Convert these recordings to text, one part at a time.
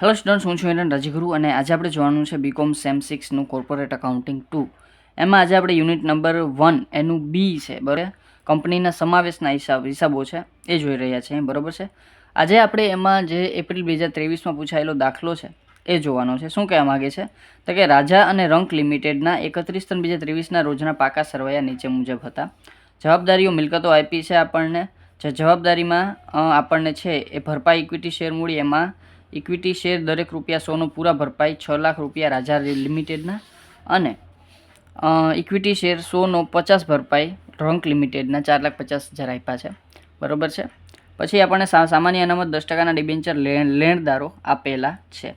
Hello students હું છું એરન રાજગુરુ અને આજે આપણે જોવાનું છે બીકોમ સેમ સિક્સનું કોર્પોરેટ અકાઉન્ટિંગ ટુ એમાં આજે આપણે યુનિટ નંબર વન એનું બી છે, બરાબર? કંપનીના સમાવેશના હિસાબ, હિસાબો છે, એ જોઈ રહ્યા છે બરાબર છે? આજે આપણે એમાં જે એપ્રિલ બે હજાર ત્રેવીસમાં પૂછાયેલો દાખલો છે, એ જોવાનો છે. શું કહેવા માગે છે? તો કે રાજા અને રંક લિમિટેડના એકત્રીસ ત્રણ બે હજાર ત્રેવીસના રોજના પાકા સરવૈયા નીચે મુજબ હતા. જવાબદારીઓ મિલકતો આપી છે આપણને. જે જવાબદારીમાં આપણને છે એ ભરપાઈ ઇક્વિટી શેર મૂડી, એમાં ઇક્વિટી શેર દરેક રૂપિયા સોનો પૂરા ભરપાઈ છ લાખ રૂપિયા રાજા લિમિટેડના અને ઇક્વિટી શેર સોનો પચાસ ભરપાઈ રંક લિમિટેડના ચાર લાખ પચાસ હજાર આપ્યા છે. બરોબર છે? પછી આપણને સામાન્ય અનામત દસ ટકાના ડિબેન્ચર લેણ લેણદારો આપેલા છે.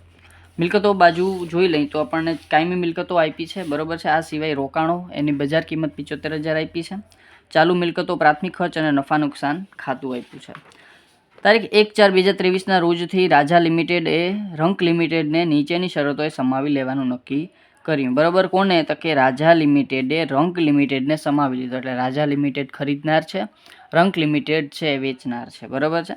મિલકતો બાજુ જોઈ લઈએ તો આપણને કાયમી મિલકતો આપી છે. બરોબર છે? આ સિવાય રોકાણો એની બજાર કિંમત પિચોતેર હજાર આપી છે. ચાલુ મિલકતો પ્રાથમિક ખર્ચ અને નફા નુકસાન ખાતું આપ્યું છે. તારીખ એક ચાર બે હજાર ત્રેવીસના રોજથી રાજા લિમિટેડ રંક લિમિટેડને નીચેની શરતોએ સમાવી લેવાનું નક્કી કર્યું. બરાબર કોને તો કે રાજા લિમિટેડે રંક લિમિટેડને સમાવી લીધો. એટલે રાજા લિમિટેડ ખરીદનાર છે, રંક લિમિટેડ છે, વેચનાર છે. બરાબર છે?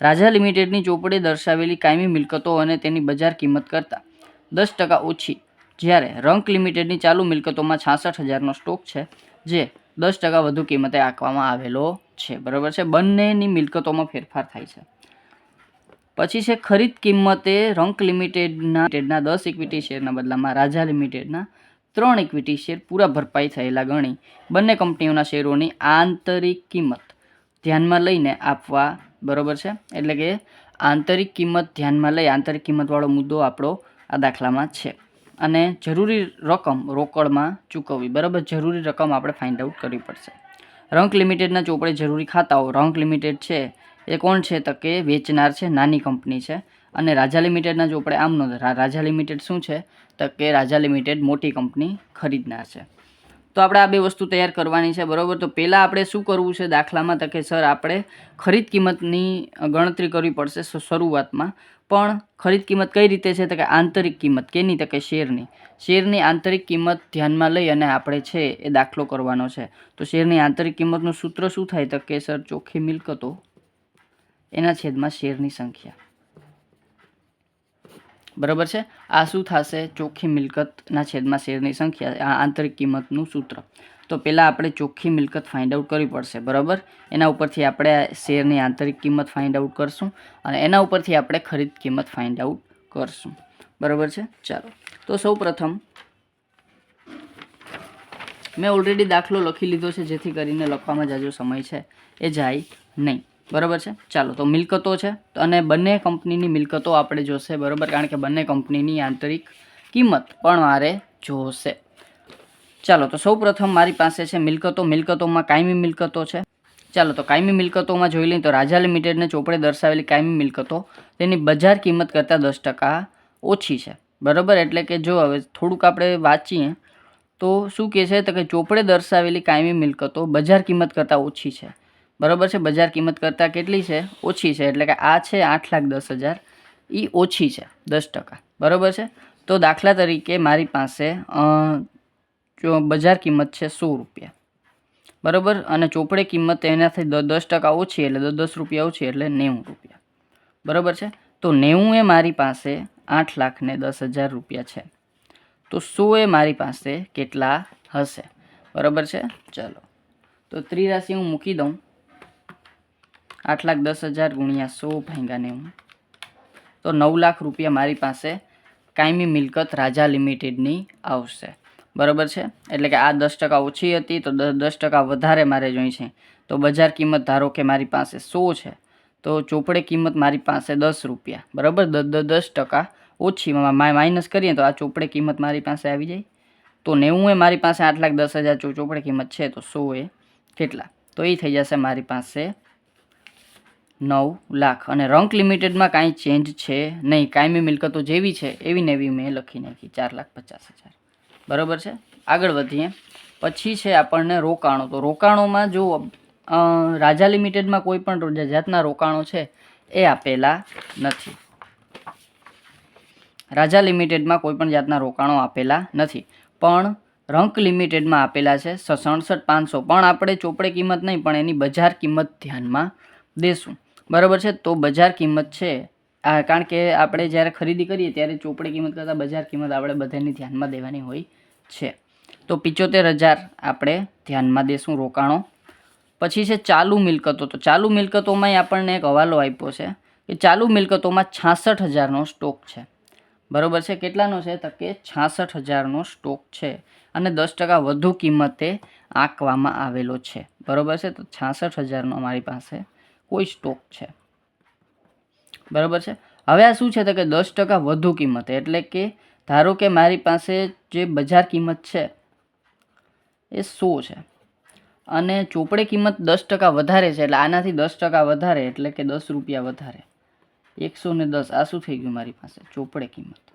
રાજા લિમિટેડની ચોપડે દર્શાવેલી કાયમી મિલકતો અને તેની બજાર કિંમત કરતાં દસ ટકા ઓછી. જ્યારે રંક લિમિટેડની ચાલુ મિલકતોમાં છાસઠ હજારનો સ્ટોક છે, જે દસ ટકા વધુ કિંમતે આંકવામાં આવેલો છે. બરાબર છે? બંનેની મિલકતોમાં ફેરફાર થાય છે. પછી છે ખરીદ કિંમતે રંક લિમિટેડના ટેડના દસ ઇક્વિટી શેરના બદલામાં, રાજા લિમિટેડના ત્રણ ઇક્વિટી શેર પૂરા ભરપાઈ થયેલા ગણી. બંને કંપનીઓના શેરોની આંતરિક કિંમત ધ્યાનમાં લઈને આપવા, બરોબર છે? એટલે કે આંતરિક કિંમત ધ્યાનમાં લઈ આંતરિક કિંમતવાળો મુદ્દો આપણો આ દાખલામાં છે. અને જરૂરી રકમ રોકડમાં ચૂકવવી. બરાબર, જરૂરી રકમ આપણે ફાઇન્ડ આઉટ કરવી પડશે. રંક લિમિટેડના ચોપડે જરૂરી ખાતાઓ. રંક લિમિટેડ છે એ કોણ છે? તો કે વેચનાર છે, નાની કંપની છે. અને રાજા લિમિટેડના ચોપડે આમ નો રાજા લિમિટેડ શું છે? તો કે રાજા લિમિટેડ મોટી કંપની ખરીદનાર છે. તો આપણે આ બે વસ્તુ તૈયાર કરવાની છે, બરાબર? તો પહેલાં આપણે શું કરવું છે દાખલામાં? તો કે, સર, આપણે ખરીદ કિંમતની ગણતરી કરવી પડશે શરૂઆતમાં. પણ ખરીદ કિંમત કઈ રીતે છે? તો કે આંતરિક કિંમત કેની તો કે શેરની. શેરની આંતરિક કિંમત ધ્યાનમાં લઈ અને આપણે છે એ દાખલો કરવાનો છે. તો શેરની આંતરિક કિંમતનું સૂત્ર શું થાય? તો કે સર ચોખ્ખી મિલકતો. એના છેદમાં શેરની સંખ્યા. બરાબર છે? આ શું થશે? ચોખ્ખી મિલકતના છેદમાં શેરની સંખ્યા, આ આંતરિક કિંમતનું સૂત્ર. તો પહેલાં આપણે ચોખ્ખી મિલકત ફાઇન્ડ આઉટ કરવી પડશે, બરાબર? એના ઉપરથી આપણે શેરની આંતરિક કિંમત ફાઇન્ડ આઉટ કરશું અને એના ઉપરથી આપણે ખરીદ કિંમત ફાઇન્ડ આઉટ કરશું. બરાબર છે? ચાલો. તો સૌ પ્રથમ મેં ઓલરેડી દાખલો લખી લીધો છે, જેથી કરીને લખવામાં જાજો સમય છે. એ જાય નહીં. બરાબર છે? ચાલો, તો મિલકતો છે અને બંને કંપનીની મિલકતો આપણે જોશે, બરાબર? કારણ કે બંને કંપનીની આંતરિક કિંમત પણ મારે જોશે. ચાલો, તો સૌ પ્રથમ મારી પાસે છે મિલકતો. મિલકતોમાં કાયમી મિલકતો છે. ચાલો, તો કાયમી મિલકતોમાં જોઈ લઈએ તો રાજા લિમિટેડને ચોપડે દર્શાવેલી કાયમી મિલકતો. તેની બજાર કિંમત કરતાં દસ ટકા ઓછી છે. બરાબર? એટલે કે જો હવે થોડુંક આપણે વાંચીએ, તો શું કહે છે તો કે ચોપડે દર્શાવેલી કાયમી મિલકતો બજાર કિંમત કરતાં ઓછી છે. બરાબર છે? બજાર કિંમત કરતાં કેટલી છે? ઓછી છે. એટલે કે આ છે આઠ લાખ દસ હજાર. એ ઓછી છે. દસ ટકા. બરાબર છે? તો દાખલા તરીકે મારી પાસે જો બજાર કિંમત છે સો રૂપિયા. બરાબર? અને ચોપડે કિંમત એનાથી દસ ટકા ઓછી એટલે દસ રૂપિયા ઓછી એટલે નેવું રૂપિયા. બરાબર છે? તો નેવું એ મારી પાસે આઠ લાખ ને દસ હજાર રૂપિયા છે. તો સો એ મારી પાસે કેટલા હશે? બરાબર છે? ચાલો. તો ત્રિરાશિ હું મૂકી દઉં. આઠ લાખ દસ હજાર ગુણ્યા સો ભાંગા નેવું. તો નવ લાખ રૂપિયા મારી પાસે કાયમી મિલકત રાજા લિમિટેડની આવશે. બરાબર છે? એટલે કે આ દસ ટકા ઓછી હતી, તો દસ ટકા વધારે મારે જોઈ છે. તો બજાર કિંમત ધારો કે મારી પાસે સો છે, તો ચોપડે કિંમત મારી પાસે દસ રૂપિયા. બરાબર? દસ ટકા ઓછી માઇનસ કરીએ તો આ ચોપડે કિંમત મારી પાસે આવી જાય. તો નેવું એ મારી પાસે આઠ લાખ દસ હજાર ચોપડે કિંમત છે, તો સો એ કેટલા? તો એ થઈ જશે મારી પાસે નવ લાખ. અને રંક લિમિટેડમાં કાંઈ ચેન્જ છે નહીં. કાયમી મિલકતો જેવી છે, એવી ને એવી મેં લખી નાખી, ચાર લાખ પચાસ હજાર. બરાબર છે? આગળ વધીએ. પછી છે આપણને રોકાણો. તો રોકાણોમાં જો રાજા લિમિટેડમાં કોઈ પણ જાતના રોકાણો છે, એ આપેલા નથી. રાજા લિમિટેડમાં કોઈ પણ જાતના રોકાણો આપેલા નથી. પણ રંક લિમિટેડમાં આપેલા છે સડસઠ પાંચસો. પણ આપણે ચોપડે કિંમત નહીં, પણ એની બજાર કિંમત ધ્યાનમાં દેશું. બરાબર છે? તો બજાર કિંમત છે, આ, કારણ કે આપણે જ્યારે ખરીદી કરીએ ત્યારે ચોપડી કિંમત કરતાં બજાર કિંમત આપણે બધાની ધ્યાનમાં દેવાની હોય છે. તો પિચોતેર હજાર આપણે ધ્યાનમાં દેશું રોકાણો. પછી છે ચાલુ મિલકતો. તો ચાલુ મિલકતોમાંય આપણને એક હવાલો આપ્યો છે કે ચાલુ મિલકતોમાં છાસઠ હજારનો સ્ટોક છે. બરોબર છે? કેટલાનો છે? તો કે છાસઠ હજારનો સ્ટોક છે અને દસ ટકા વધુ કિંમતે આંકવામાં આવેલો છે. બરોબર છે? તો છાસઠ હજારનો અમારી પાસે કોઈ સ્ટોક છે. બરોબર છે? હવે આ શું છે? તો કે દસ ટકા વધુ કિંમતે. એટલે કે ધારો કે મારી પાસે જે બજાર કિંમત છે, એ સો છે. અને ચોપડે કિંમત દસ ટકા વધારે છે, એટલે આનાથી દસ ટકા વધારે, એટલે કે દસ રૂપિયા વધારે. એકસો ને દસ, આ શું થઈ ગયું મારી પાસે? ચોપડે કિંમત.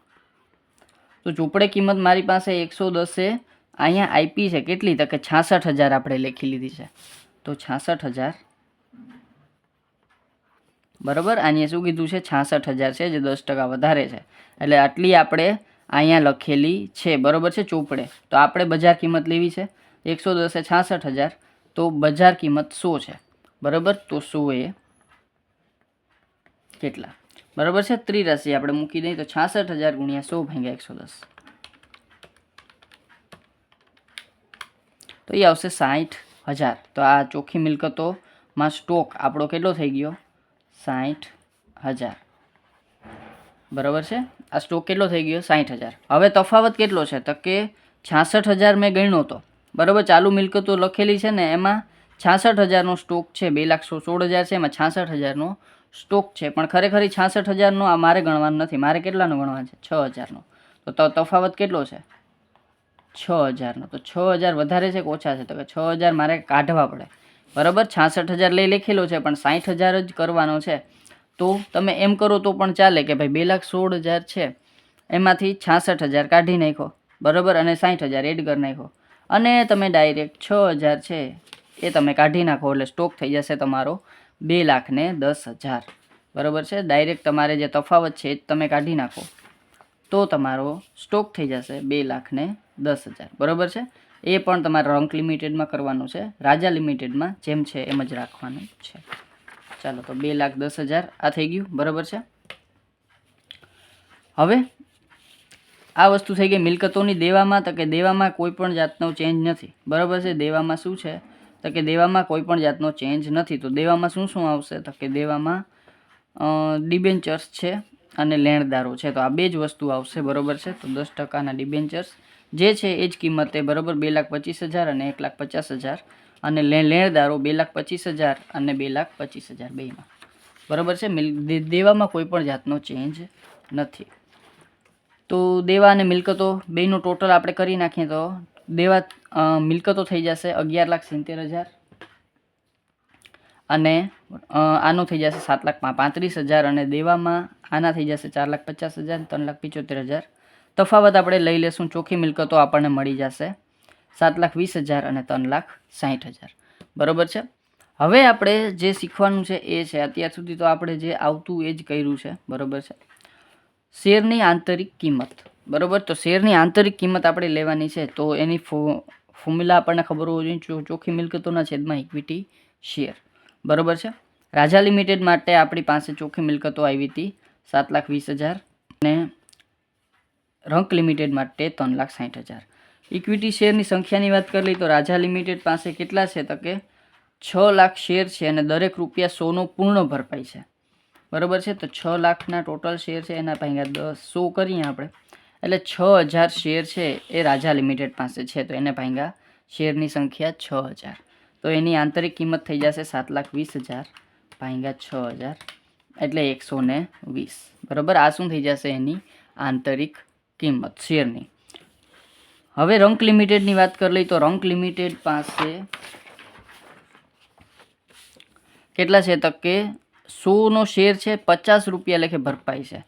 તો ચોપડે કિંમત મારી પાસે એકસો દસે, અહીંયા આઈપી છે, કેટલી? તો કે છાસઠ હજાર આપણે લખી લીધી છે. તો છાસઠ હજાર. બરાબર? આની શું કીધું છે? છાસઠ હજાર છે, જે દસ ટકા વધારે છે. એટલે આટલી આપણે અહીંયા લખેલી છે. બરાબર છે? ચોપડે. તો આપણે બજાર કિંમત લેવી છે? એકસો દસે છાસઠ હજાર. તો બજાર કિંમત સો છે. બરાબર? તો સો એ કેટલા? બરાબર છે? ત્રિરાશી આપણે મૂકી દઈએ તો છાસઠ હજાર ગુણ્યા સો ભાગ્યા એકસો દસ. તો એ આવશે સાઠ હજાર. તો આ ચોખ્ખી મિલકતોમાં સ્ટોક આપણો કેટલો થઈ ગયો? સાઠ હજાર. બરાબર છે? આ સ્ટોક કેટલો થઈ ગયો? સાઠ હજાર. હવે તફાવત કેટલો છે? તો કે છાસઠ હજાર મેં ગણ્યો હતો બરાબર? ચાલુ મિલકતો લખેલી છે ને, એમાં છાસઠ હજારનો સ્ટોક છે, બે લાખસો સોળ હજાર છે, એમાં છાસઠ હજારનો સ્ટોક છે. પણ ખરેખર છાસઠ હજારનો આ મારે ગણવાનું નથી. મારે કેટલાનો ગણવાનો છે? છ હજારનો તો ત- તફાવત કેટલો છે? છ હજારનો તો છ હજાર વધારે છે કે ઓછા છે? તો કે છ હજાર મારે કાઢવા પડે. બરાબર? છાસઠ હજાર લઈ લખેલો છે, પણ સાઠ હજાર જ કરવાનો છે. તો તમે એમ કરો તો પણ ચાલે કે ભાઈ બે લાખ સોળ હજાર છે. એમાંથી છાસઠ હજાર કાઢી નાખો બરાબર? અને સાઠ હજાર એડ કરી નાખો અને તમે ડાયરેક્ટ છ હજાર છે એ તમે કાઢી નાખો, એટલે સ્ટોક થઈ જશે તમારો બે લાખ ને દસ હજાર. બરાબર છે? ડાયરેક્ટ તમારે જે તફાવત છે એ તમે કાઢી નાખો. તો તમારો સ્ટોક થઈ જશે બે લાખ ને દસ હજાર. બરાબર છે? એ પણ તમારે રંક લિમિટેડમાં કરવાનું છે. રાજા લિમિટેડમાં જેમ છે એમ જ રાખવાનું છે. ચાલો તો બે લાખ દસ હજાર. આ થઈ ગયું. બરાબર છે? હવે આ વસ્તુ થઈ ગઈ મિલકતોની દેવામાં. તો કે દેવામાં કોઈ પણ જાતનો ચેન્જ નથી. બરાબર છે? દેવામાં શું છે? તો કે દેવામાં કોઈ પણ જાતનો ચેન્જ નથી. તો દેવામાં શું શું આવશે? તો કે દેવામાં ડિબેન્ચર્સ છે અને લેણદારો છે. તો આ બે જ વસ્તુ આવશે. બરોબર છે? તો દસ ટકાના ડિબેન્ચર્સ જે છે એ જ કિંમતે બરાબર બે લાખ પચીસ હજાર અને એક લાખ પચાસ હજાર. અને લેણદારો બે લાખ પચીસ હજાર અને બે લાખ પચીસ હજાર બેમાં. બરાબર છે? દેવામાં કોઈ પણ જાતનો ચેન્જ નથી. તો દેવા અને મિલકતો બેયનું ટોટલ આપણે કરી નાખીએ તો દેવા મિલકતો થઈ જશે અગિયાર લાખ સિત્તેર હજાર અને આનો થઈ જશે સાત લાખ પાંત્રીસ હજાર અને દેવામાં આના થઈ જશે ચાર લાખ પચાસ હજાર ત્રણ લાખ પંચોતેર હજાર. તફાવત આપણે લઈ લેશું. ચોખ્ખી મિલકતો આપણને મળી જશે. સાત લાખ વીસ હજાર અને ત્રણ લાખ સાઠ હજાર. બરાબર છે? હવે આપણે જે શીખવાનું છે એ છે. અત્યાર સુધી તો આપણે જે આવતું એ જ કર્યું છે. બરાબર છે? શેરની આંતરિક કિંમત. બરાબર? તો શેરની આંતરિક કિંમત આપણે લેવાની છે તો એની ફોર્મ્યુલા આપણને ખબર હોવી જોઈએ. ચોખ્ખી મિલકતોના છેદમાં ઇક્વિટી શેર બરોબર છે? રાજા લિમિટેડ માટે આપણી પાસે ચોખ્ખી મિલકતો આવી હતી. સાત લાખ વીસ હજાર અને રંક લિમિટેડ માટે ત્રણ લાખ સાઠ હજાર. ઇક્વિટી શેરની સંખ્યાની વાત કરી લઈએ તો રાજા લિમિટેડ પાસે કેટલા છે તો કે છ લાખ શેર છે અને દરેક રૂપિયા સોનો પૂર્ણ ભરપાઈ છે. બરોબર છે? તો છ લાખના ટોટલ શેર છે, એના પાસે દસ સો કરીએ આપણે. એટલે છ હજાર શેર છે એ રાજા લિમિટેડ પાસે છે, તો એને ભાગ્યા શેરની સંખ્યા છ હજાર. તો એની આંતરિક કિંમત થઈ જશે સાત લાખ વીસ હજાર ભાગ્યા છ હજાર, એટલે એકસો વીસ. બરાબર? આ શું થઈ જશે એની આંતરિક કિંમત, શેરની? હવે રંક લિમિટેડની વાત કરી લઈએ તો રંક લિમિટેડ પાસે કેટલા છે તક કે સોનો શેર છે પચાસ રૂપિયા લેખે ભરપાઈ છે.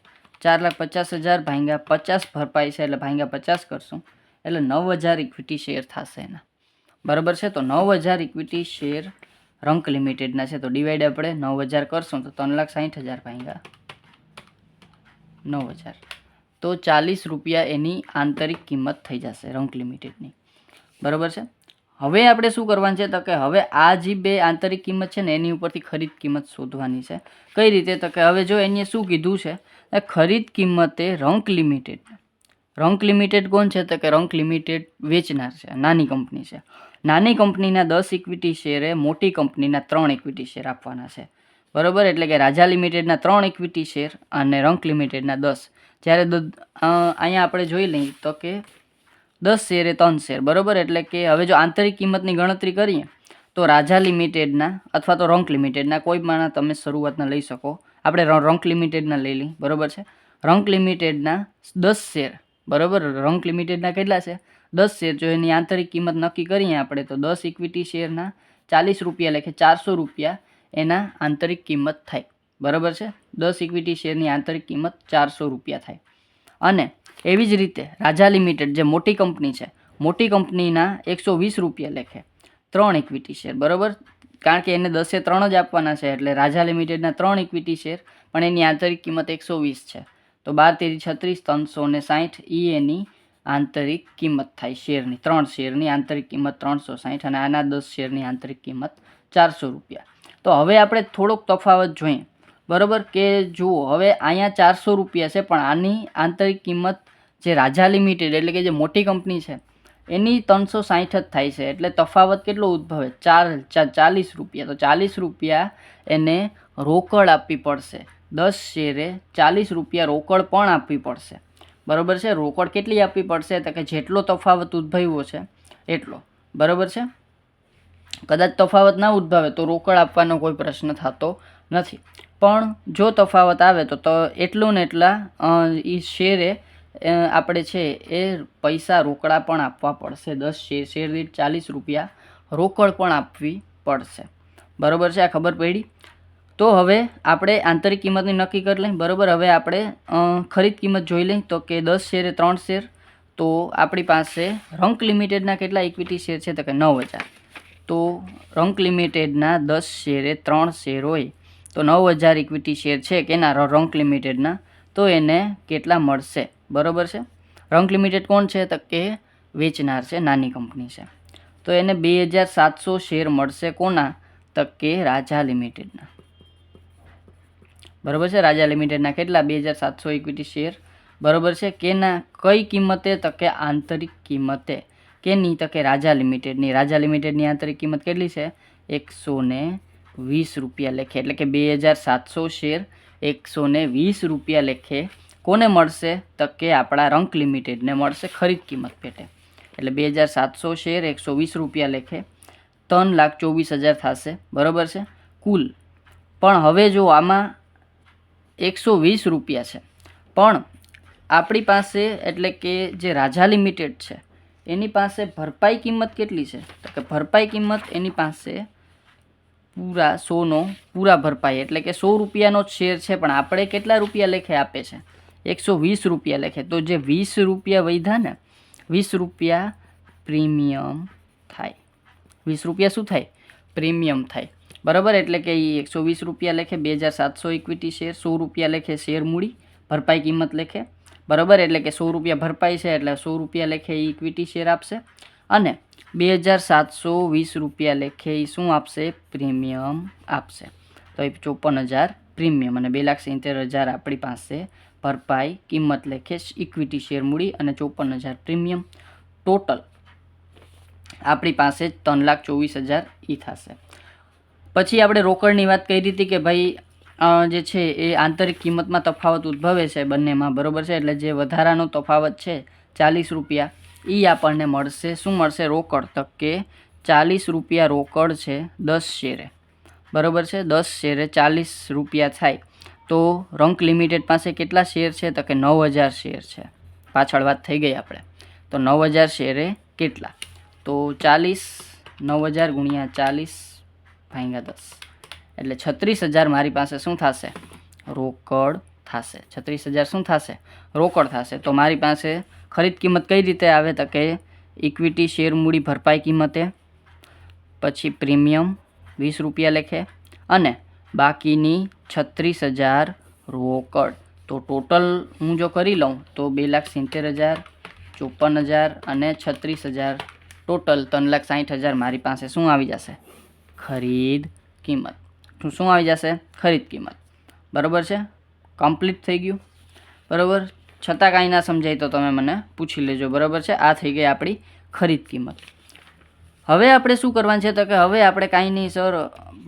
ચાર લાખ પચાસ હજાર ભાંગ્યા પચાસ ભરપાઈ છે એટલે ભાંગ્યા પચાસ કરશું. એટલે નવ હજાર ઇક્વિટી શેર થશે એના. બરાબર છે? તો નવ હજાર ઇક્વિટી શેર રંક લિમિટેડના છે. તો ડિવાઈડ આપણે નવ હજાર કરશું તો ત્રણ લાખ સાઠ હજાર ભાંગ્યા નવ હજાર. તો ચાલીસ રૂપિયા એની આંતરિક કિંમત થઈ જશે રંક લિમિટેડની બરાબર છે? હવે આપણે શું કરવાનું છે તો કે હવે આ જે બે આંતરિક કિંમત છે ને એની ઉપરથી ખરીદ કિંમત શોધવાની છે. કઈ રીતે? તો કે હવે જો એને શું કીધું છે ખરીદ કિંમતે રંક લિમિટેડ રંક લિમિટેડ કોણ છે? તો કે રંક લિમિટેડ વેચનાર છે, નાની કંપની છે. નાની કંપનીના દસ ઇક્વિટી શેરે મોટી કંપનીના ત્રણ ઇક્વિટી શેર આપવાના છે. બરાબર? એટલે કે રાજા લિમિટેડના ત્રણ ઇક્વિટી શેર અને રંક લિમિટેડના દસ. જ્યારે અહીંયા આપણે જોઈ લઈએ તો કે દસ શેરે ત્રણ શેર, બરાબર? એટલે કે હવે જો આંતરિક કિંમતની ગણતરી કરીએ, તો રાજા લિમિટેડના અથવા તો રોંક લિમિટેડના કોઈ પણ તમે શરૂઆતના લઈ શકો. આપણે રંક લિમિટેડના લઈ લઈએ, બરોબર છે? રોંક લિમિટેડના દસ શેર, બરાબર? રંક લિમિટેડના કેટલા છે? દસ શેર. જો એની આંતરિક કિંમત નક્કી કરીએ આપણે, તો દસ ઇક્વિટી શેરના ચાલીસ રૂપિયા લેખે ચારસો રૂપિયા એના આંતરિક કિંમત થાય. બરોબર છે? દસ ઇક્વિટી શેરની આંતરિક કિંમત ચારસો રૂપિયા થાય. અને એવી જ રીતે રાજા લિમિટેડ જે મોટી કંપની છે, મોટી કંપનીના એકસો વીસ રૂપિયા લેખે ત્રણ ઇક્વિટી શેર બરાબર? કારણ કે એને દસે ત્રણ જ આપવાના છે, એટલે રાજા લિમિટેડના ત્રણ ઇક્વિટી શેર પણ એની આંતરિક કિંમત એકસો વીસ છે. તો બાર, તેરી, છત્રીસ, ત્રણસો ને સાઠ એ એની આંતરિક કિંમત થાય શેરની, ત્રણ શેરની આંતરિક કિંમત ત્રણસો સાઠ અને આના દસ શેરની આંતરિક કિંમત ચારસો રૂપિયા. તો હવે આપણે થોડોક તફાવત જોઈએ. બરોબર? કે જુઓ, હવે અહીંયા ચારસો રૂપિયા છે, પણ આની આંતરિક કિંમત જે રાજા લિમિટેડ, એટલે કે જે મોટી કંપની છે, એની ત્રણસો સાહીઠ જ થાય છે. એટલે તફાવત કેટલો ઉદ્ભવે? ચાર ચાલીસ રૂપિયા. તો ચાલીસ રૂપિયા એને રોકડ આપવી પડશે. દસ શેરે ચાલીસ રૂપિયા રોકડ પણ આપવી પડશે. બરાબર છે? રોકડ કેટલી આપવી પડશે? તો કે જેટલો તફાવત ઉદ્ભવ્યો છે, એટલો. બરાબર છે? કદાચ તફાવત ના ઉદ્ભવે, તો રોકડ આપવાનો કોઈ પ્રશ્ન થતો નથી. પણ જો તફાવત આવે તો તો એટલું ને એટલા એ શેરે આપણે છે એ પૈસા રોકડા પણ આપવા પડશે. દસ શેર શેર દીઠ ચાલીસ રૂપિયા રોકડ પણ આપવી પડશે. બરાબર છે? આ ખબર પડી? તો હવે આપણે આંતરિક કિંમતની નક્કી કરી લઈ. બરાબર? હવે આપણે ખરીદ કિંમત જોઈ લઈ. તો કે દસ શેરે ત્રણ શેર. તો આપણી પાસે રંક લિમિટેડના કેટલા ઇક્વિટી શેર છે? તો કે નવ હજાર. તો રંક લિમિટેડના દસ શેરે ત્રણ શેર હોય. તો નવ હજાર ઇક્વિટી શેર છે કેના રંક લિમિટેડના, તો એને કેટલા મળશે? બરોબર છે? રોંક લિમિટેડ કોણ છે? તો કે વેચનાર છે, નાની કંપની છે. તો એને બે હજાર સાતસો શેર મળશે કોના? તો કે રાજા લિમિટેડના. બરોબર છે? રાજા લિમિટેડના કેટલા? બે હજાર સાતસો ઇક્વિટી શેર. બરોબર છે? કેના, કઈ કિંમતે? તો કે આંતરિક કિંમતે. કેની? તો કે રાજા લિમિટેડની. રાજા લિમિટેડની આંતરિક કિંમત કેટલી છે? એકસો ને વીસ રૂપિયા લેખે, એટલે કે બે હજાર સાતસો શેર એકસો વીસ રૂપિયા લેખે. કોને મળશે? તો કે આપણા રંક લિમિટેડને મળશે ખરીદ કિંમત પેટે. એટલે બે હજાર સાતસો શેર એકસો વીસ રૂપિયા લેખે. ત્રણ લાખ ચોવીસ હજાર થશે. બરોબર છે? કુલ. પણ હવે જો આમાં એકસો વીસ રૂપિયા છે. પણ આપણી પાસે એટલે કે જે રાજા લિમિટેડ છે, એની પાસે ભરપાઈ કિંમત કેટલી છે? તો કે ભરપાઈ કિંમત એની પાસે પૂરા સોનો, પૂરા ભરપાઈ, એટલે કે સો રૂપિયાનો શેર છે, પણ આપણે કેટલા રૂપિયા લેખે આપે છે? એકસો વીસ રૂપિયા લેખે. તો જે વીસ રૂપિયા વૈધા ને, વીસ રૂપિયા પ્રીમિયમ થાય. વીસ રૂપિયા શું થાય? પ્રીમિયમ થાય. બરાબર? એટલે કે એ એકસો વીસ રૂપિયા લેખે બે હજાર સાતસો ઇક્વિટી શેર સો રૂપિયા લેખે શેર મૂડી, ભરપાઈ કિંમત લેખે. બરાબર? એટલે કે સો રૂપિયા ભરપાઈ છે, એટલે સો રૂપિયા લેખે ઇક્વિટી શેર આપશે. અને બે હજાર સાતસો વીસ રૂપિયા લેખે એ શું આપશે? પ્રીમિયમ આપશે. તો એ ચોપન હજાર પ્રીમિયમ અને બે લાખ સિત્તેર હજાર આપણી પાસે ભરપાઈ કિંમત લેખે ઇક્વિટી શેર મૂડી અને ચોપન હજાર પ્રીમિયમ ટોટલ આપણી પાસે ત્રણ લાખ ચોવીસ હજાર એ થશે. પછી આપણે રોકડની વાત કરી હતી કે ભાઈ જે છે એ આંતરિક કિંમતમાં તફાવત ઉદ્ભવે છે બંનેમાં, બરોબર છે? એટલે જે વધારાનો તફાવત છે, ચાલીસ રૂપિયા એ આપણને મળશે. શું મળશે? રોકડ તક કે ચાલીસ રૂપિયા રોકડ છે દસ શેરે. બરોબર છે? દસ શેરે ચાલીસ રૂપિયા થાય. તો રંક લિમિટેડ પાસે કેટલા શેર છે? તો કે નવ હજાર શેર છે. પાછળ વાત થઈ ગઈ આપણે. તો નવ હજાર શેરે કેટલા? તો ચાલીસ, નવ હજાર ગુણ્યા ચાલીસ ભાંગ્યા દસ. એટલે છત્રીસ હજાર મારી પાસે શું થશે? રોકડ થશે. છત્રીસ હજાર શું થશે? રોકડ થશે. તો મારી પાસે ખરીદ કિંમત કઈ રીતે આવે તો કે ઇક્વિટી શેર મૂડી ભરપાઈ કિંમતે, પછી પ્રીમિયમ વીસ રૂપિયા લેખે અને બાકીની છત્રીસ હજાર રોકડ. તો ટોટલ હું જો કરી લઉં તો બે લાખ સિત્તેર હજાર, ચોપન હજાર અને છત્રીસ હજાર. ટોટલ ત્રણ લાખ સાઠ હજાર મારી પાસે શું આવી જશે? ખરીદ કિંમત. શું શું આવી જશે? ખરીદ કિંમત. બરાબર છે? કમ્પ્લીટ થઈ ગયું. બરાબર? છતાં કાંઈ ના સમજાય તો તમે મને પૂછી લેજો, બરાબર છે? આ થઈ ગઈ આપણી ખરીદ કિંમત. હવે આપણે શું કરવાનું છે તો કે હવે આપણે કાંઈ નહીં, સર,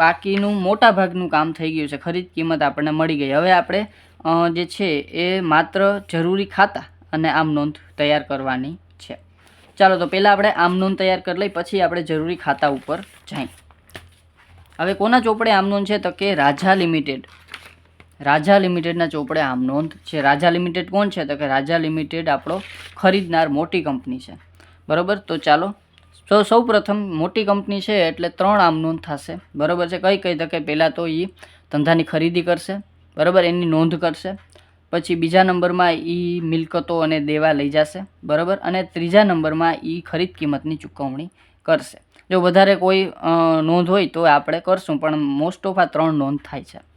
બાકીનું મોટા ભાગનું કામ થઈ ગયું છે. ખરીદ કિંમત આપણને મળી ગઈ. હવે આપણે જે છે એ માત્ર જરૂરી ખાતા અને આમ નોંધ તૈયાર કરવાની છે. ચાલો, તો પહેલાં આપણે આમ નોંધ તૈયાર કરી લઈ, પછી આપણે જરૂરી ખાતા ઉપર જાય હવે કોના ચોપડે આમ નોંધ છે તો કે રાજા લિમિટેડ. રાજા લિમિટેડના ચોપડે આમ નોંધ છે. રાજા લિમિટેડ કોણ છે? તો કે રાજા લિમિટેડ આપણો ખરીદનાર મોટી કંપની છે. બરાબર? તો ચાલો. તો સૌ પ્રથમ મોટી કંપની છે એટલે ત્રણ આમ નોંધ થશે. બરાબર છે? કઈ કઈ તકે? પહેલાં તો એ ધંધાની ખરીદી કરશે. બરાબર? એની નોંધ કરશે. પછી બીજા નંબરમાં એ મિલકતો અને દેવા લઈ જશે. બરાબર? અને ત્રીજા નંબરમાં એ ખરીદ કિંમતની ચૂકવણી કરશે. જો વધારે કોઈ નોંધ હોય તો આપણે કરશું, પણ મોસ્ટ ઓફ આ ત્રણ નોંધ થાય છે.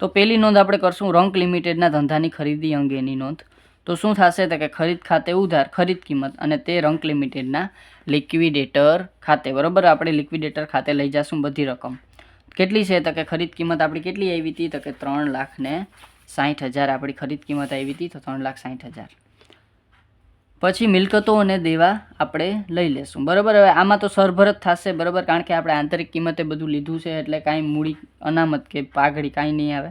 તો પહેલી નોંધ આપણે કરશું રંક લિમિટેડના ધંધાની ખરીદી અંગેની નોંધ. તો શું થશે તો કે ખરીદ ખાતે ઉધાર, ખરીદ કિંમત અને તે રંક લિમિટેડના લિક્વિડેટર ખાતે. બરાબર? આપણે લિક્વિડેટર ખાતે લઈ જશું બધી રકમ. કેટલી છે તો કે ખરીદ કિંમત આપણી કેટલી આવી હતી તો કે ત્રણ લાખ ને સાઠ હજાર આપણી ખરીદ કિંમત આવી હતી તો ત્રણ લાખ સાઠ હજાર. પછી મિલકતો અને દેવા આપણે લઈ લેશું. બરાબર? હવે આમાં તો સરભર જ થશે, બરાબર? કારણ કે આપણે આંતરિક કિંમતે બધું લીધું છે, એટલે કાંઈ મૂડી અનામત કે પાઘડી કાંઈ નહીં આવે.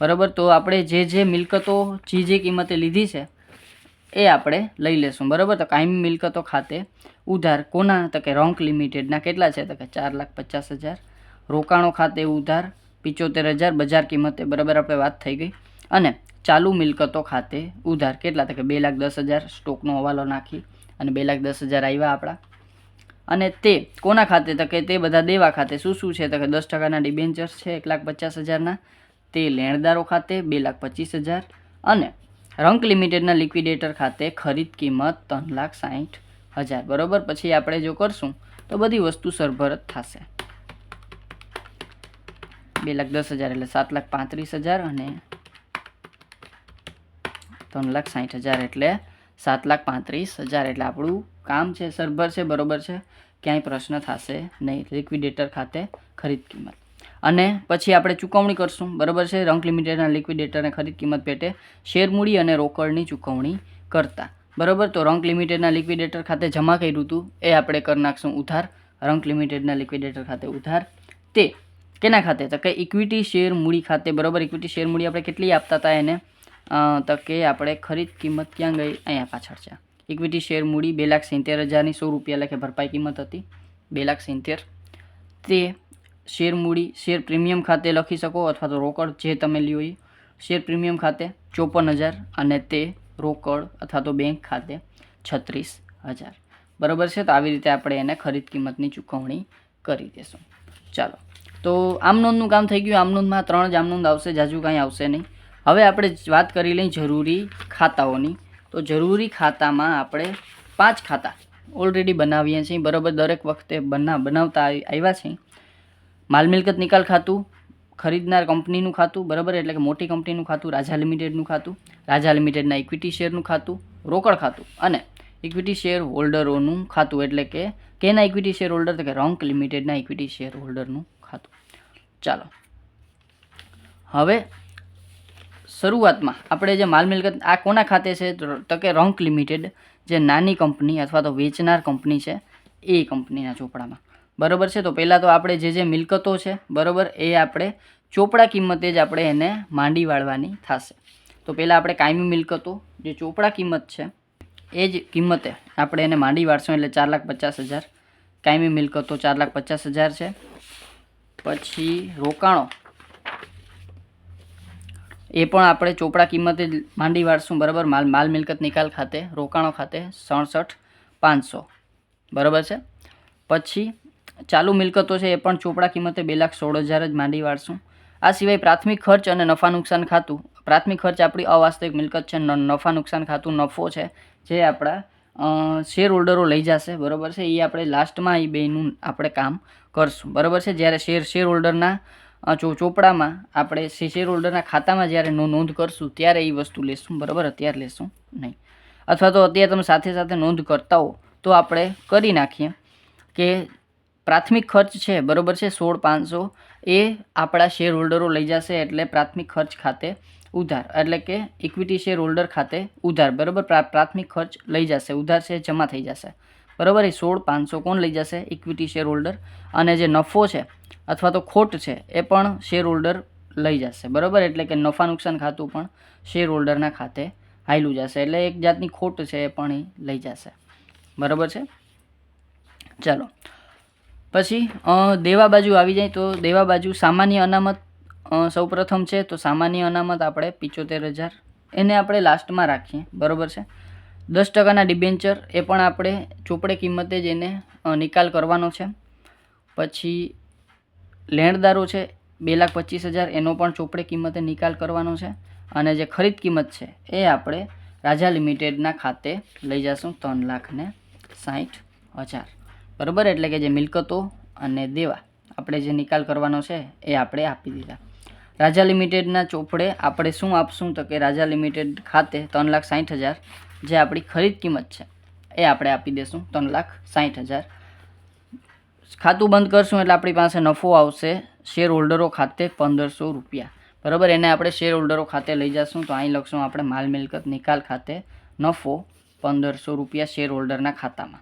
બરાબર? તો આપણે જે જે મિલકતો, જે જે કિંમતે લીધી છે, એ આપણે લઈ લેશું. બરાબર? તો કાયમી મિલકતો ખાતે ઉધાર કોના? તો કે રોંક લિમિટેડના કેટલા છે? તો કે ચાર લાખ પચાસ હજાર. રોકાણો ખાતે ઉધાર પિચોતેર હજાર, બજાર કિંમતે. બરાબર? આપણે વાત થઈ ગઈ. અને ચાલુ મિલકતો ખાતે ઉધાર કેટલા તો કે બે લાખ દસ હજાર સ્ટોકનો હવાલો નાખી અને બે લાખ દસ હજાર આવ્યા આપણા. અને તે કોના ખાતે? તો કે તે બધા દેવા ખાતે. શું શું છે? તો કે દસ ટકાના ડિબેન્ચર્સ છે, એક લાખ પચાસ હજારના. તે લેણદારો ખાતે બે લાખ પચીસ હજાર. અને રંક લિમિટેડના લિક્વિડેટર ખાતે ખરીદ કિંમત ત્રણ લાખ સાહીઠ હજાર. બરાબર? પછી આપણે જો કરશું, તો બધી વસ્તુ સરભર જ થશે. બે લાખ દસ હજાર એટલે સાત લાખ પાંત્રીસ હજાર અને ત્રણ લાખ સાઠ હજાર એટલે સાત લાખ પાંત્રીસ હજાર એટલે આપણું કામ છે, સરભર છે, બરોબર છે. ક્યાંય પ્રશ્ન થશે નહીં. લિક્વિડેટર ખાતે ખરીદ કિંમત. અને પછી આપણે ચૂકવણી કરશું. બરાબર છે? રંક લિમિટેડના લિક્વિડેટરને ખરીદ કિંમત પેટે શેર મૂડી અને રોકડની ચૂકવણી કરતા. બરાબર? તો રંક લિમિટેડના લિક્વિડેટર ખાતે જમા કર્યું હતું એ આપણે કરી નાખશું ઉધાર. રંક લિમિટેડના લિક્વિડેટર ખાતે ઉધાર. તે. કેના ખાતે? તો કે ઇક્વિટી શેર મૂડી ખાતે. બરાબર? ઇક્વિટી શેર મૂડી આપણે કેટલી આપતા હતા એને? અ, તો કે આપણે ખરીદ કિંમત ક્યાં ગઈ? અહીંયા પાછળ છે. ઇક્વિટી શેર મૂડી બે લાખ સિત્તેર હજારની સો રૂપિયા લખે. ભરપાઈ કિંમત હતી બે લાખ સિત્તેર. તે શેર મૂડી શેર પ્રીમિયમ ખાતે લખી શકો અથવા તો રોકડ જે તમે લ્યો એ શેર પ્રીમિયમ ખાતે ચોપન હજાર અને તે રોકડ અથવા તો બેંક ખાતે છત્રીસ હજાર. બરાબર છે? તો આવી રીતે આપણે એને ખરીદ કિંમતની ચૂકવણી કરી દેશું. ચાલો. તો આમનોંધનું કામ થઈ ગયું. આમનોંધમાં ત્રણ જ આમનોંધ આવશે. જાજુ કાંઈ આવશે નહીં. હવે આપણે વાત કરી લઈએ જરૂરી ખાતાઓની. તો જરૂરી ખાતામાં આપણે પાંચ ખાતા ઓલરેડી બનાવીએ છીએ. બરાબર, દરેક વખતે બના, બનાવતા આવ્યા છીએ માલ મિલકત નિકાલ ખાતું, ખરીદનાર કંપનીનું ખાતું, બરાબર? એટલે કે મોટી કંપનીનું ખાતું, રાજા લિમિટેડનું ખાતું, રાજા લિમિટેડના ઇક્વિટી શેરનું ખાતું, રોકડ ખાતું અને ઇક્વિટી શેર હોલ્ડરોનું ખાતું. એટલે કે કેના ઇક્વિટી શેર હોલ્ડર તો કે રોંક લિમિટેડના ઇક્વિટી શેર હોલ્ડરનું ખાતું. ચાલો. હવે શરૂઆતમાં આપણે જે માલ મિલકત, આ કોના ખાતે છે? તો કે રોંક લિમિટેડ, જે નાની કંપની અથવા તો વેચનાર કંપની છે, એ કંપનીના ચોપડામાં. બરાબર છે? તો પહેલાં તો આપણે જે જે મિલકતો છે, બરાબર, એ આપણે ચોપડા કિંમતે જ આપણે એને માંડી વાળવાની થશે. તો પહેલાં આપણે કાયમી મિલકતો, જે ચોપડા કિંમત છે, એ જ કિંમતે આપણે એને માંડી વાળશું, એટલે ચાર લાખ પચાસ હજાર. કાયમી મિલકતો ચાર લાખ પચાસ હજાર છે. પછી રોકાણો એ પણ આપણે ચોપડા કિંમતે માંડી વાળશું, બરાબર? માલ માલ મિલકત નિકાલ ખાતે, રોકાણો ખાતે સડસઠ, પાંચસો. બરાબર છે? પછી ચાલુ મિલકતો છે એ પણ ચોપડા કિંમતે બે લાખ સોળ હજાર જ માંડી વાળશું. આ સિવાય પ્રાથમિક ખર્ચ અને નફા નુકસાન ખાતું. પ્રાથમિક ખર્ચ આપણી અવાસ્તવિક મિલકત છે નફા નુકસાન ખાતું નફો છે, જે આપણા શેર હોલ્ડરો લઈ જશે. બરાબર છે? એ આપણે લાસ્ટમાં એ બેનું આપણે કામ કરશું. બરાબર છે? જ્યારે શેર શેર હોલ્ડરના ચોપડામાં આપણે શેર હોલ્ડરના ખાતામાં જ્યારે નોંધ કરશું, ત્યારે એ વસ્તુ લેશું, બરાબર? અત્યારે લેશું નહીં. અથવા તો અત્યારે તમે સાથે સાથે નોંધ કરતા હો, તો આપણે કરી નાખીએ કે પ્રાથમિક ખર્ચ છે, બરાબર છે? સોળ પાંચસો એ આપણા શેર હોલ્ડરો લઈ જશે એટલે પ્રાથમિક ખર્ચ ખાતે ઉધાર. એટલે કે ઇક્વિટી શેર હોલ્ડર ખાતે ઉધાર, બરાબર? પ્રા- પ્રાથમિક ખર્ચ લઈ જશે, ઉધાર છે, જમા થઈ જશે. બરાબર? એ સોળ પાંચસો કોણ લઈ જશે? ઇક્વિટી શેર હોલ્ડર અને જે નફો છે અથવા તો ખોટ છે, એ પણ શેર હોલ્ડર લઈ જશે. બરાબર? એટલે કે નફા નુકસાન ખાતું પણ શેર હોલ્ડરના ખાતે હાયલું જશે. એટલે એક જાતની ખોટ છે, એ પણ એ લઈ જશે. બરાબર છે? ચાલો. પછી દેવા બાજુ આવી જાય તો દેવા બાજુ સામાન્ય અનામત સૌપ્રથમ છે તો સામાન્ય અનામત આપણે પિચોતેર હજાર. એને આપણે લાસ્ટમાં રાખીએ. બરોબર છે? દસ ટકાના ડિબેન્ચર એ પણ આપણે ચોપડે કિંમતે જ એને નિકાલ કરવાનો છે. પછી લેણદારો છે, બે લાખ પચીસ હજાર, એનો પણ ચોપડે કિંમતે નિકાલ કરવાનો છે. અને જે ખરીદ કિંમત છે, એ આપણે રાજા લિમિટેડના ખાતે લઈ જઈશું ત્રણ લાખને સાહીઠ હજાર. બરાબર? એટલે કે જે મિલકતો અને દેવા આપણે જે નિકાલ કરવાનો છે, એ આપણે આપી દીધા. રાજા લિમિટેડના ચોપડે આપણે શું આપશું તો કે રાજા લિમિટેડ ખાતે ત્રણ લાખ સાઠ હજાર જે આપણી ખરીદ કિંમત છે, એ આપણે આપી દઈશું ત્રણ લાખ સાઠ હજાર. ખાતું બંધ કરશું એટલે આપણી પાસે નફો આવશે. શેર હોલ્ડરો ખાતે પંદરસો રૂપિયા. બરાબર? એને આપણે શેર હોલ્ડરો ખાતે લઈ જશું. તો અહીં લખશું આપણે માલ મિલકત નિકાલ ખાતે નફો પંદરસો રૂપિયા શેર હોલ્ડરના ખાતામાં.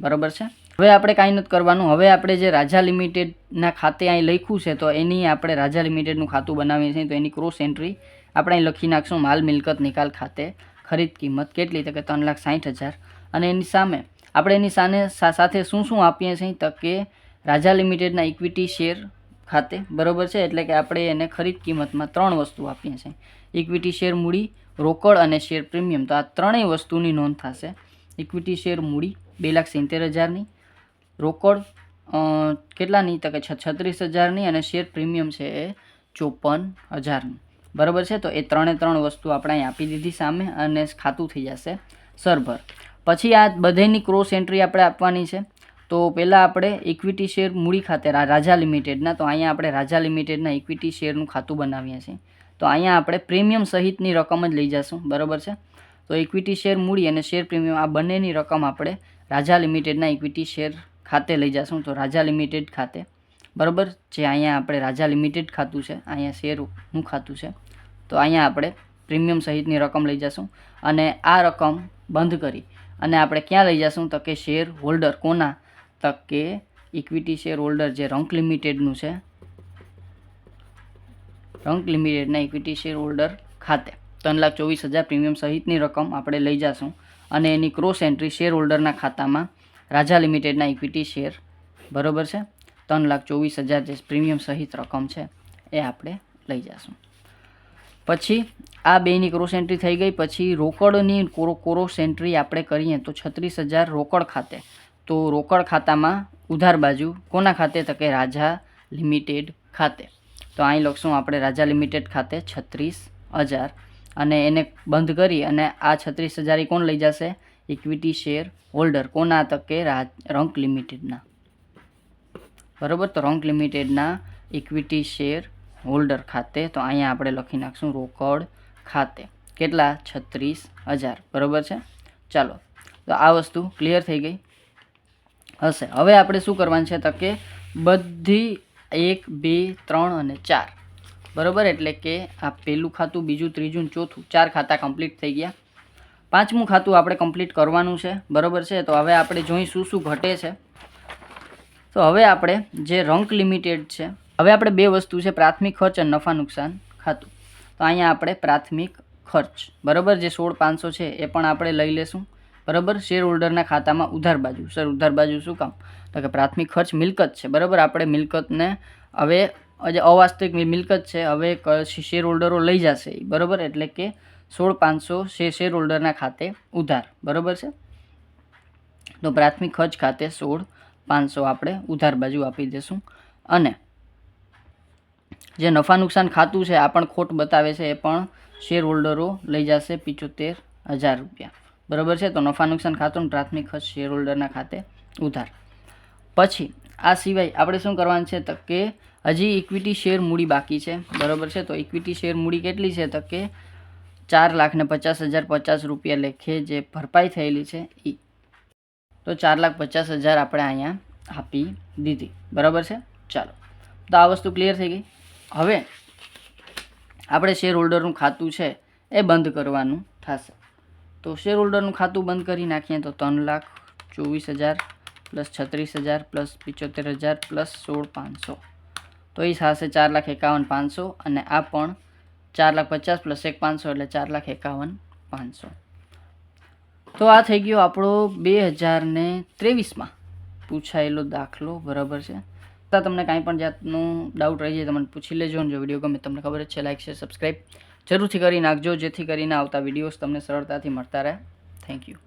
બરાબર છે? હવે આપણે કાંઈ નથી કરવાનું. હવે આપણે જે રાજા લિમિટેડના ખાતે અહીં લખ્યું છે, તો એની આપણે રાજા લિમિટેડનું ખાતું બનાવીએ છીએ. તો એની ક્રોસ એન્ટ્રી આપણે અહીં લખી નાખશું માલ મિલકત નિકાલ ખાતે ખરીદ કિંમત કેટલી? તો કે ત્રણ લાખ સાઠ હજાર. અને એની સામે આપણે એની સાને સાથે શું શું આપીએ છીએ તો કે રાજા લિમિટેડના ઇક્વિટી શેર ખાતે, બરોબર છે? એટલે કે આપણે એને ખરીદ કિંમતમાં ત્રણ વસ્તુ આપીએ છીએ. ઇક્વિટી શેર મૂડી, રોકડ અને શેર પ્રીમિયમ તો આ ત્રણેય વસ્તુની નોંધ થશે. ઇક્વિટી શેર મૂડી, બે લાખ સિત્તેર હજારની. રોકડ કેટલાની? તો કે છત્રીસ હજારની અને શેર પ્રીમિયમ છે એ ચોપન હજારની. બરાબર છે? તો એ ત્રણે ત્રણ વસ્તુ આપણે અહીં આપી દીધી સામે અને ખાતું થઈ જશે સરભર પછી આ બધેની ક્રોસ એન્ટ્રી આપણે આપવાની છે. તો પહેલાં આપણે ઇક્વિટી શેર મૂડી ખાતે રાજા લિમિટેડના, તો અહીંયા આપણે રાજા લિમિટેડના ઇક્વિટી શેરનું ખાતું બનાવીએ છીએ. તો અહીંયા આપણે પ્રીમિયમ સહિતની રકમ જ લઈ જશું, બરાબર છે? તો ઇક્વિટી શેર મૂડી અને શેર પ્રીમિયમ આ બંનેની રકમ આપણે રાજા લિમિટેડના ઇક્વિટી શેર ખાતે લઈ જશું, તો રાજા લિમિટેડ ખાતે, બરાબર? જે અહીંયા આપણે રાજા લિમિટેડ ખાતું છે, અહીંયા શેરનું ખાતું છે, તો અહીંયા આપણે પ્રીમિયમ સહિતની રકમ લઈ જશું. અને આ રકમ બંધ કરી અને આપણે ક્યાં લઈ જશું? તો કે શેર હોલ્ડર કોના? તો કે ઇક્વિટી શેર હોલ્ડર જે રંક લિમિટેડનું છે. રંક લિમિટેડના ઇક્વિટી શેર હોલ્ડર ખાતે ત્રણ લાખ ચોવીસ હજાર પ્રીમિયમ સહિતની રકમ આપણે લઈ જશું. અને એની ક્રોસ એન્ટ્રી શેર હોલ્ડરના ખાતામાં રાજા લિમિટેડના ઇક્વિટી શેર બરોબર છે? ત્રણ લાખ ચોવીસ હજાર જે પ્રીમિયમ સહિત રકમ છે, એ આપણે લઈ જશું. પછી આ બેની ક્રોસ એન્ટ્રી થઈ ગઈ. પછી રોકડની કોરો, ક્રોસ એન્ટ્રી આપણે કરીએ તો છત્રીસ હજાર રોકડ ખાતે. તો રોકડ ખાતામાં ઉધાર બાજુ કોના ખાતે? તો કે રાજા લિમિટેડ ખાતે. તો અહીં લખશું આપણે રાજા લિમિટેડ ખાતે છત્રીસ હજાર. અને એને બંધ કરી અને આ છત્રીસ હજાર એ કોણ લઈ જશે? Equity shareholder. કોના? તો કે રાજ રંક લિમિટેડના. બરોબર? તો રંક લિમિટેડના ઇક્વિટી શેર હોલ્ડર ખાતે, તો અહીંયા આપણે લખી નાખશું રોકડ ખાતે. કેટલા? છત્રીસ હજાર. બરોબર છે? ચાલો, તો આ વસ્તુ ક્લિયર થઈ ગઈ. હશે. હવે આપણે શું કરવાનું છે તો કે બધી એક, બે, ત્રણ અને ચાર. બરાબર? એટલે કે આ પહેલું ખાતું, બીજું, ત્રીજું ચોથું, ચાર ખાતા કમ્પ્લીટ થઈ ગયા. પાંચમું ખાતું આપણે કમ્પ્લીટ કરવાનું છે. બરોબર છે? તો હવે આપણે જોઈ શું શું ઘટે છે. તો હવે આપણે જે રંક લિમિટેડ છે હવે આપણે બે વસ્તુ છે, પ્રાથમિક ખર્ચ અને નફા નુકસાન ખાતું. તો અહીંયા આપણે પ્રાથમિક ખર્ચ, બરાબર? જે સોળ પાંચસો છે, એ પણ આપણે લઈ લેશું, બરાબર? શેર હોલ્ડરના ખાતામાં ઉધાર બાજુ. સર ઉધાર બાજુ શું કામ? તો કે પ્રાથમિક ખર્ચ મિલકત છે, બરાબર? આપણે મિલકતને હવે જે અવાસ્તવિક મિલકત છે, હવે શેર હોલ્ડરો લઈ જશે બરાબર? એટલે કે સોળ પાંચસો શેર હોલ્ડરના ખાતે ઉધાર, બરાબર છે? તો પ્રાથમિક ખર્ચ ખાતે સોળ પાંચસો આપણે ઉધાર બાજુ આપી દઈશું અને જે નફા નુકસાન ખાતું છે, આ પણ ખોટ બતાવે છે, એ પણ શેર હોલ્ડરો લઈ જશે પિચોતેર હજાર રૂપિયા. બરાબર છે? તો નફા નુકસાન ખાતું પ્રાથમિક ખર્ચ શેર હોલ્ડરના ખાતે ઉધાર. પછી, આ સિવાય આપણે શું કરવાનું છે તો કે હજી ઇક્વિટી શેર મૂડી બાકી છે. બરાબર છે? તો ઇક્વિટી શેર મૂડી કેટલી છે તો કે ચાર લાખને પચાસ હજાર પચાસ રૂપિયા લેખે જે ભરપાઈ થયેલી છે એ તો ચાર લાખ પચાસ હજાર આપણે અહીંયા આપી દીધી. બરાબર છે? ચાલો. તો આ વસ્તુ ક્લિયર થઈ ગઈ? હવે આપણે શેર હોલ્ડરનું ખાતું છે એ બંધ કરવાનું થશે. તો શેર હોલ્ડરનું ખાતું બંધ કરી નાખીએ તો ત્રણ લાખ ચોવીસ હજાર પ્લસ છત્રીસ હજાર પ્લસ પિચોતેર હજાર પ્લસ સોળ પાંચસો. તો એ થશે ચાર લાખ એકાવન પાંચસો અને આ પણ ચાર લાખ પચાસ પ્લસ એક પાંચસો એટલે ચાર લાખ એકાવન પાંચસો. તો આ થઈ ગયો આપણો બે હજાર ને ત્રેવીસમાં પૂછાયેલો દાખલો, બરાબર છે? તો તમને કાંઈ પણ જાતનું ડાઉટ રહી જાય, તમને પૂછી લેજો અને જો વીડિયો ગમે તમને ખબર જ છે લાઈક શેર સબસ્ક્રાઈબ જરૂરથી કરી નાખજો, જેથી કરીને આવતા વિડીયોઝ તમને સરળતાથી મળતા રહે. Thank you